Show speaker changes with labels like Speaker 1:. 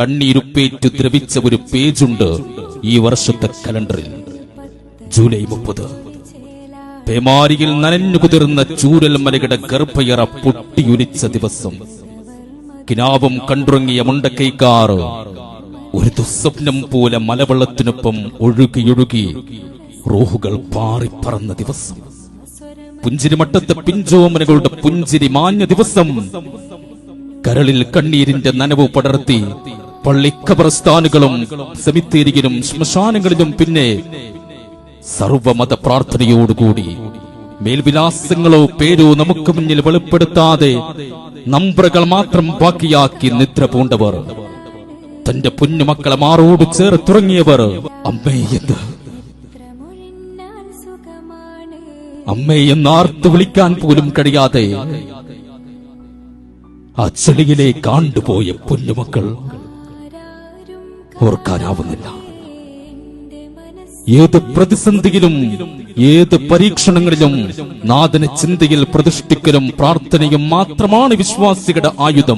Speaker 1: കണ്ണീരുപ്പേറ്റു ദ്രവിച്ച ഒരു പേജുണ്ട് ഈ വർഷത്തെ കലണ്ടറിൽ. ജൂലൈ മുപ്പത്. പേമാരിയിൽ നനഞ്ഞു കുതിർന്ന ചൂരൽ മലയുടെ ഗർഭയറ പൊട്ടിയൊലിച്ച ദിവസം. കിനാവും കണ്ടുറങ്ങിയ മുണ്ടക്കൈക്കാർ ഒരു ദുസ്വപ്നം പോലെ മലവെള്ളത്തിനൊപ്പം ഒഴുകിയൊഴുകി റോഹുകൾ പാറിപ്പറന്ന ദിവസം. പുഞ്ചിരിമട്ടത്തെ പിഞ്ചോമനകളുടെ പുഞ്ചിരി മാഞ്ഞ ദിവസം. കരളിൽ കണ്ണീരിന്റെ നനവ് പടർത്തി പള്ളിക്കബറസ്ഥാനുകളും സെമിത്തേരിയിലും ശ്മശാനങ്ങളിലും പിന്നെ സർവമത പ്രാർത്ഥനയോടുകൂടി മേൽവിലാസങ്ങളോ പേരോ നമുക്ക് മുന്നിൽ വെളിപ്പെടുത്താതെ നമ്പറുകൾ മാത്രം ബാക്കിയാക്കി നിദ്ര പൂണ്ടവർ തന്റെ പൊന്നുമക്കളെ മാറോട് ചേർത്തുറങ്ങിയവർ അമ്മേ
Speaker 2: സുഖമാണ്
Speaker 1: അമ്മേ എന്ന് ആർത്തു വിളിക്കാൻ പോലും കഴിയാതെ ആ ചെളിയിലേക്ക് ആണ്ടുപോയ പൊന്നുമക്കൾ
Speaker 2: ആരാരും
Speaker 1: ഓർക്കാനാവുന്നില്ല. ഏത് പ്രതിസന്ധിയിലും ഏത് പരീക്ഷണങ്ങളിലും നാഥന ചിന്തയിൽ പ്രതിഷ്ഠിക്കലും പ്രാർത്ഥനയും മാത്രമാണ് വിശ്വാസികളുടെ ആയുധം.